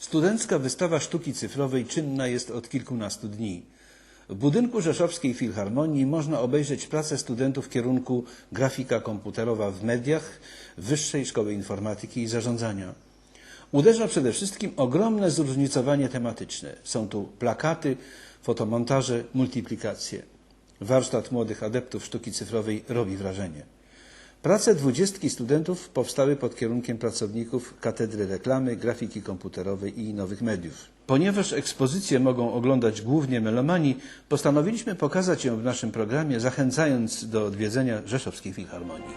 Studencka wystawa sztuki cyfrowej czynna jest od kilkunastu dni. W budynku Rzeszowskiej Filharmonii można obejrzeć pracę studentów kierunku grafika komputerowa w mediach Wyższej Szkoły Informatyki i Zarządzania. Uderza przede wszystkim ogromne zróżnicowanie tematyczne. Są tu plakaty, fotomontaże, multiplikacje. Warsztat młodych adeptów sztuki cyfrowej robi wrażenie. Prace dwudziestki studentów powstały pod kierunkiem pracowników Katedry Reklamy, Grafiki Komputerowej i Nowych Mediów. Ponieważ ekspozycje mogą oglądać głównie melomani, postanowiliśmy pokazać ją w naszym programie, zachęcając do odwiedzenia Rzeszowskiej Filharmonii.